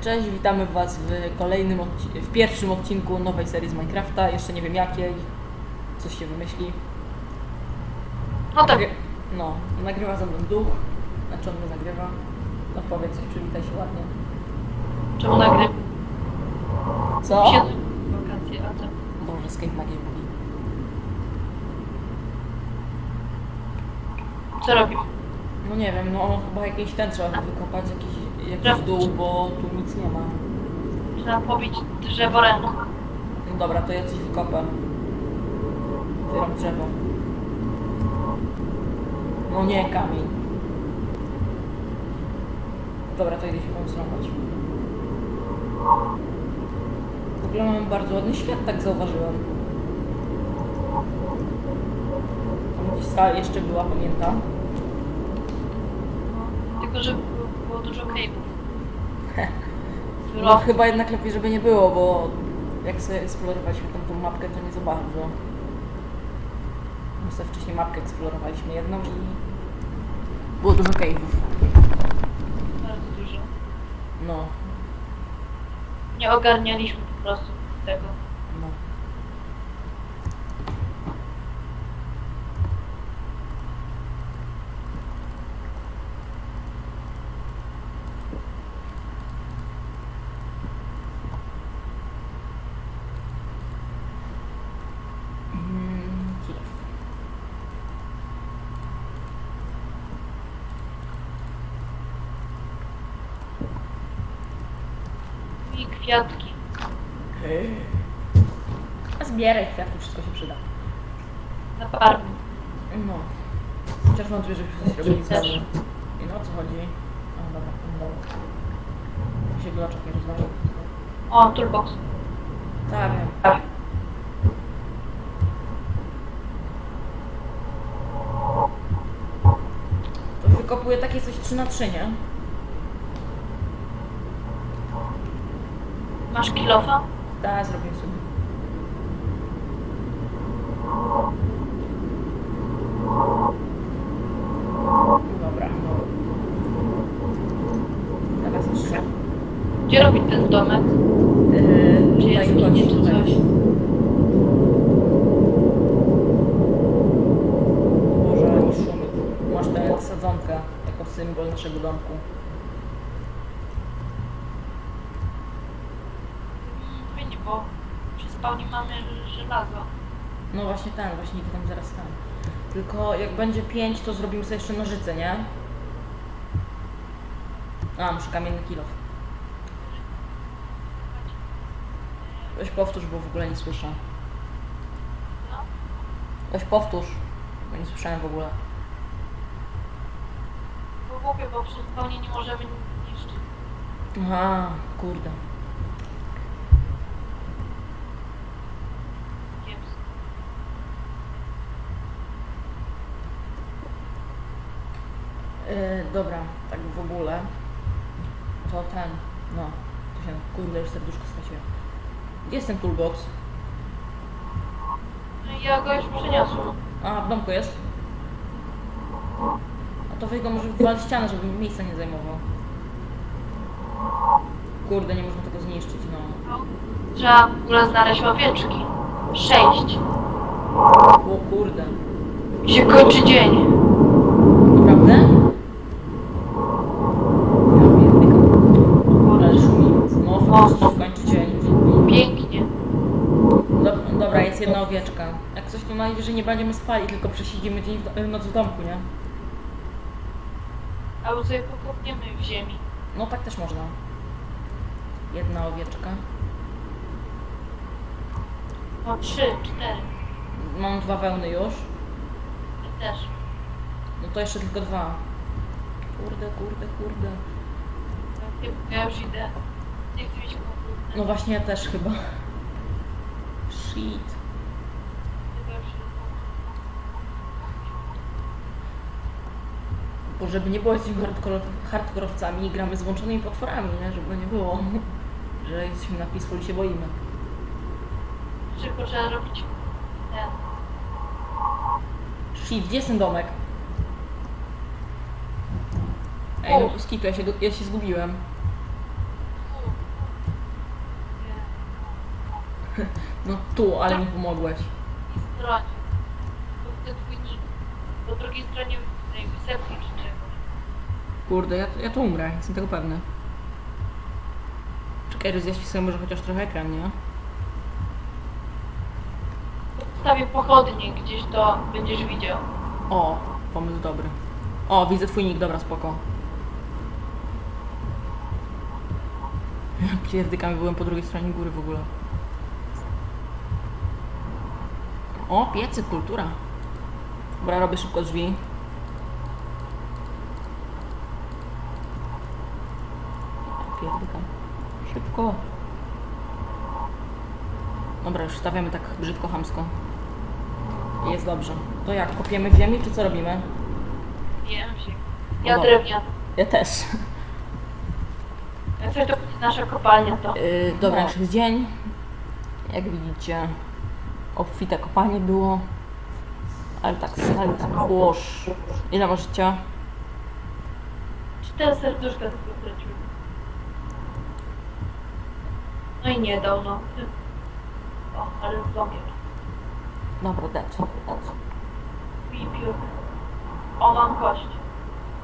Cześć, witamy Was w kolejnym, w pierwszym odcinku nowej serii z Minecrafta. Jeszcze nie wiem jakiej, coś się wymyśli. No tak, No, nagrywa ze mną duch. Znaczy on mnie nagrywa. No powiedz coś, przywitaj się ładnie. czemu nagrywam? Co? Siedzę wakacje, a co? Boże, skate na mówi. Co robimy? No nie wiem, no chyba jakiś ten trzeba wykopać, jakiś, jakiś dół, bo tu nic nie ma. Trzeba pobić drzewo ręką. No dobra, to ja coś wykopę. Zbieram drzewo. No nie, kamień. Dobra, to idę się pomyslować. W ogóle mamy bardzo ładny świat, tak zauważyłem. Tam gdzieś sala jeszcze była, pamiętam. Tylko, że było, było dużo cave'ów. No chyba jednak lepiej, żeby nie było, bo jak sobie eksplorowaliśmy tą, tą mapkę, to nie za bardzo. My sobie wcześniej mapkę eksplorowaliśmy jedną i było dużo cave'ów. Bardzo dużo. No, Nie ogarnialiśmy po prostu tego. no. Mm, kilof. I kwiatki. A zbieraj kwiatki, wszystko się przyda. Na farmie. No. Chociaż wątpię, żeby coś robili Też. I no o co chodzi? O dobra, no dobra. Mi się bloczek nie rozważył. O, toolbox. Tak, wiem. To wykopuję takie coś 3 na 3, nie? Masz kilofa? Tak, zrobię sobie. Dobra. Teraz jeszcze. Gdzie robić ten domek? Yy, Czy jest czy tutaj. coś? Mi szumi. Masz tę sadzonkę jako symbol naszego domku. Bo przy spawnie mamy żelazo. No właśnie ten, właśnie idę tam zaraz tam. Tylko jak będzie 5, to zrobimy sobie jeszcze nożyce, nie? A, muszę kamienny kilof. Weź powtórz, bo w ogóle nie słyszę. No. Weź powtórz, bo nie słyszałem w ogóle. Bo głupie, bo przy spawnie nie możemy niszczyć. Aha, kurde. Yy, dobra, tak w ogóle. To ten, no. To się, kurde, już serduszko straciłem. Gdzie jest ten toolbox? No ja go już przeniosłem. A, w domku jest? A to weź go może wywal ścianę, żeby mi miejsca nie zajmował. Kurde, nie można tego zniszczyć, no. Trzeba w ogóle znaleźć owieczki. Sześć. O kurde. Się kończy dzień. Naprawdę? Ja pierdolę. Ale szumi. No, faktycznie skończy dzień. Pięknie. Do, dobra, jest jedna owieczka. Jak coś to na że nie będziemy spali, tylko przesiedzimy dzień w, noc w domku, nie? Albo sobie pokopniemy w ziemi. No tak też można. Jedna owieczka. No trzy, cztery. Mam dwa wełny już. Ja też. No to jeszcze tylko dwa. Kurde, kurde, kurde. Ja- już idę. Nie chcę mieć. No właśnie ja też chyba. Shit. tylko żeby nie było jesteśmy hardkorowcami i gramy z włączonymi potworami, nie? żeby nie było, że jesteśmy na peaceful i się boimy. Szybko trzeba robić ten. Shit, gdzie jest ten domek? Ej, no, ja się, ja się zgubiłem. No tu, ale mi pomogłeś. Po drugiej stronie recepcji czy czymś. Kurde, ja, ja tu umrę, jestem tego pewny. Czekaj, rozjaśnij sobie może chociaż trochę ekran, nie? Postawię pochodnie gdzieś, to będziesz widział. O, pomysł dobry. O, widzę twój nick, dobra, spoko. Pierdykami byłem po drugiej stronie góry w ogóle. O, piecy, kultura. Dobra, robię szybko drzwi. Szybko. Dobra, już stawiamy tak brzydko chamsko. Jest dobrze. To jak, kopiemy w ziemi, czy co robimy? Wiem się. Ja No. drewniany. Ja też. Jak coś to będzie nasza kopalnia, to... Yy, dobra, No. już jest dzień. Jak widzicie, obfite kopanie było. Ale tak, tam łoż. Ile masz życia? Cztery serduszka tylko straciłem. No i nie dał, no. O, ale złomił. Dobra, dead. I piór. O, mam kość.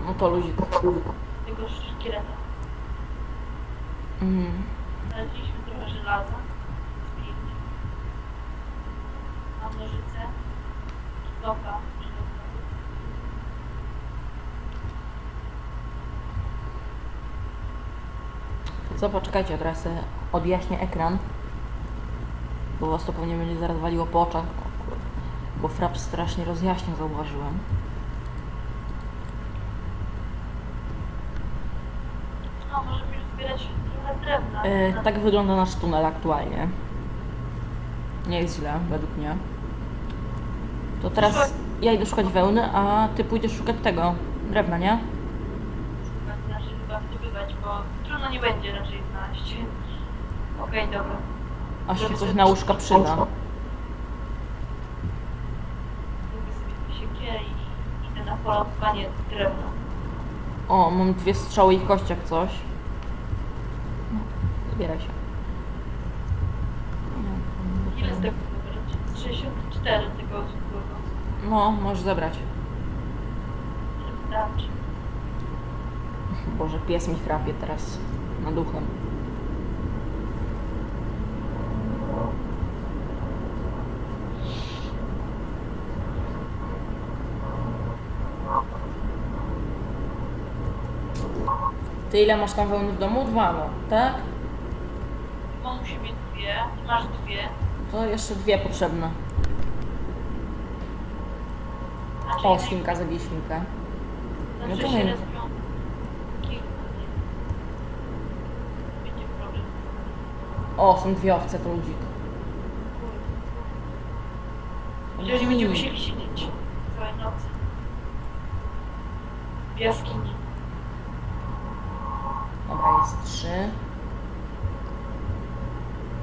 No to luzik. Tego szkieleta. Mm. Znaleźliśmy trochę żelaza. Pięknie. Mam nożyce. Kilofa. Co, poczekajcie, teraz sobie odjaśnię ekran. Bo was to pewnie będzie zaraz waliło po oczach. Bo frap strasznie rozjaśnił, zauważyłem. No, możemy już zbierać trochę drewna. E, tak wygląda nasz tunel aktualnie. Nie jest źle, według mnie. To teraz ja idę szukać wełny, a ty pójdziesz szukać tego drewna, nie? Znaczy chyba zdobywać, bo trudno nie będzie raczej znaleźć. Okej, dobra. Aż się coś na łóżka przyda. Zrobię sobie siekierę i idę na polowanie drewna. O, mam dwie strzały i kość jak coś. No, zbieraj się. Ile z tego wybrać? Z 64 tego zwykłego. No, możesz zebrać. Wystarczy? Boże, pies mi chrapie teraz nad uchem. Ty ile masz tam wełny w domu? Dwa, no, tak? Bo musi mieć dwie, ty masz dwie. To jeszcze dwie potrzebne. Znaczy O, świnka, zabij świnkę. Znaczy no to się nie kilka, nie? Będzie problem. O, są dwie owce, to ludzik. Nie będziemy musieli siedzieć całej nocy. W jaskini. Dobra, jest trzy.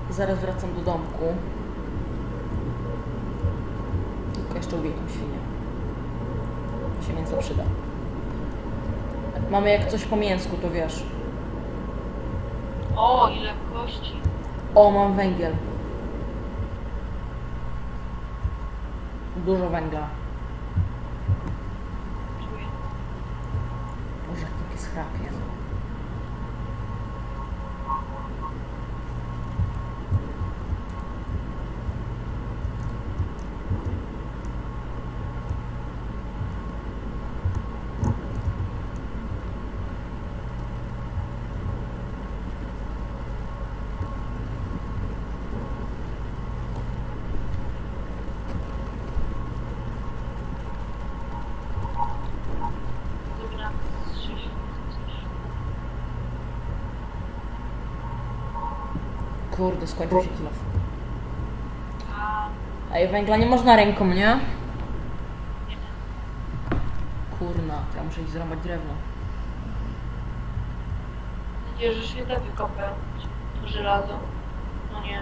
Zaraz wracam do domku. Tylko jeszcze tą świnię. Się mięso przyda. Mamy jak coś po mięsku, to wiesz. O, ile kości. O, mam węgiel. Dużo węgla. Boże, jak takie schrapie. Dobra, z 60 coś. Kurde, skończył się kilof. A, Ej, węgla nie można ręką, nie? nie. Kurna, to ja muszę iść zrąbać drewno. Nadzieję, że się da wykopać. To żelazo. No nie.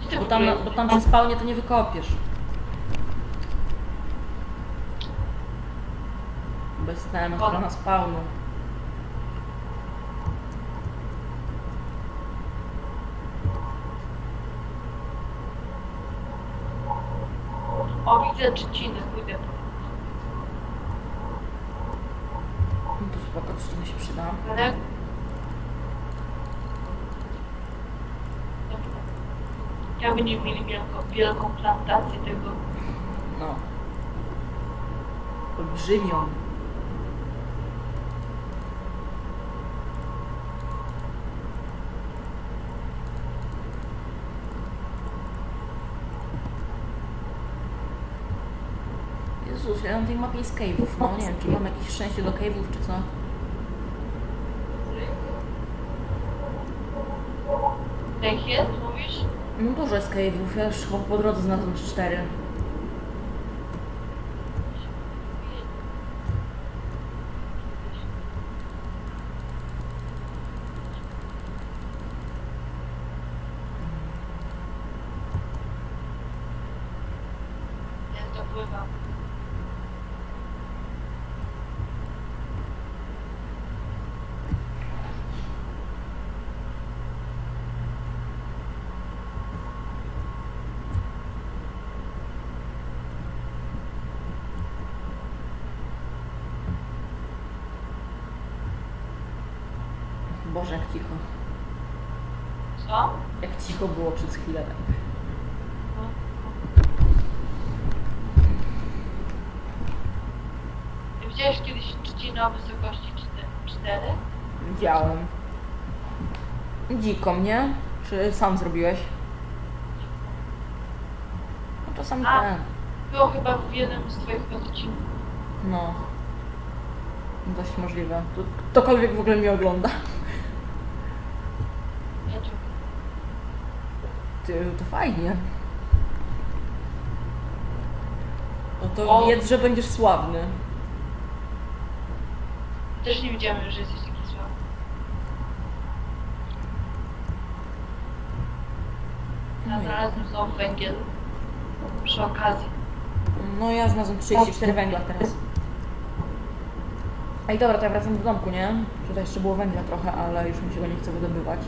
Gdzie ty Bo w tam, ogóle bo tam przy spawnie to nie wykopiesz. Bezcenna strona spawnu. Widzę trzciny, pójdę. No to spoko, trzcina się przyda. Ale... Dobra. Jak będziemy mieli wielką, wielką plantację tego. No. Olbrzymią. Ja na tej mapie jest cave'ów, no nie wiem, czy mam jakieś szczęście do cave'ów, czy co? Jak jest, mówisz? No dużo jest cave'ów, ja już po drodze znalazłem cztery. Ja to. Boże, jak cicho. Co? Jak cicho było przez chwilę. tak. Widziałeś kiedyś trzcinę o wysokości 4? Widziałem. Dziko mnie? Czy sam zrobiłeś? No czasami A. ten. Było chyba w jednym z twoich odcinków. No. Dość możliwe. To, ktokolwiek w ogóle mnie ogląda. Ja tu. Ty, to fajnie. No to O. wiedz, że będziesz sławny. Też nie wiedziałem, że jesteś taki słaby. Ja znalazłem znowu węgiel. Przy okazji. No ja znalazłem 34 węgla teraz. Ej, dobra, to ja wracam do domku, nie? Tutaj jeszcze było węgla trochę, ale już mi się go nie chce wydobywać.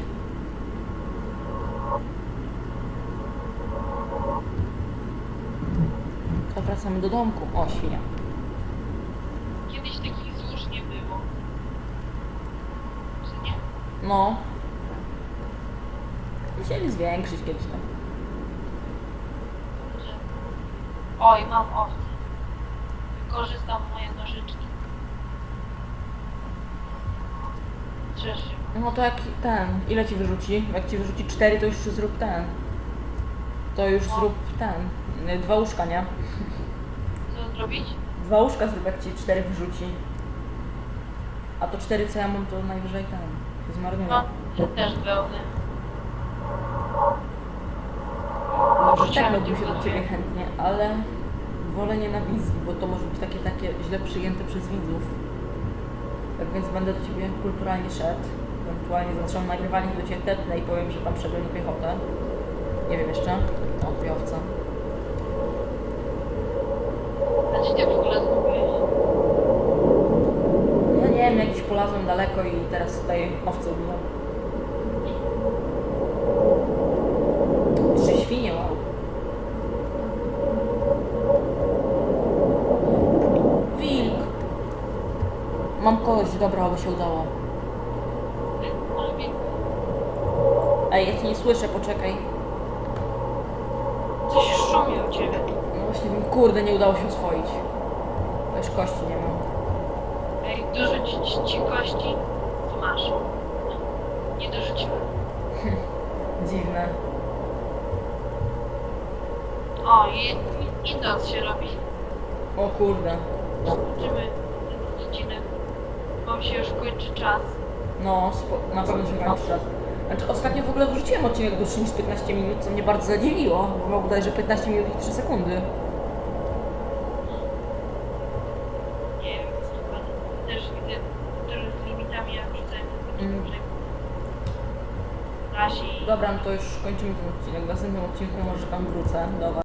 To wracamy do domku. O, świnia. Kiedyś takich złóż nie było. Czy nie? No. Musieli zwiększyć kiedyś tam. Że... Oj, mam owce. Wykorzystam moje nożyczki. Się. No to jak ten, ile ci wyrzuci? Jak ci wyrzuci 4, to już zrób ten. To już zrób ten. Dwa łóżka, nie? Zrobić? Dwa łóżka zrób, jak ci 4 wyrzuci. A to 4 co ja mam, to najwyżej ten. się Zmarnuje. Mam też wełny. Może tak mógłbym się do ciebie chętnie, ale wolę nie na wizji, bo to może być takie, takie źle przyjęte przez widzów. Tak więc będę do ciebie kulturalnie szedł. Ewentualnie zaczynam nagrywanie do ciebie tepnę i powiem, że tam na piechotę. Nie wiem jeszcze. O, owce. Ci tak w ogóle zgubiłeś? No nie wiem, jakiś polazłem daleko i teraz tutaj owce ubijam. Trzy świnie, wow. Wilk. Mam kogoś, dobra, aby się udało. Ej, ja cię nie słyszę, poczekaj. coś szumie u ciebie. Właśnie, kurde, nie udało się oswoić. Bo już kości nie mam. Ej, dorzucić ci kości. Co masz? Nie dorzuciłem. Dziwne. O, i, i noc się robi. O kurde. Skończymy ten odcinek. Bo mi się już kończy czas. No, spo- na pewno się kończy czas. Znaczy, ostatnio w ogóle wrzuciłem odcinek dłuższy niż 15 minut, co mnie bardzo zadziwiło, bo miał bodajże 15 minut i 3 sekundy. Nie wiem, co Też widzę, że z limitami jak wrzucałem Mm. Dobra, no to już kończymy ten odcinek. W następnym odcinku może tam wrócę do Was.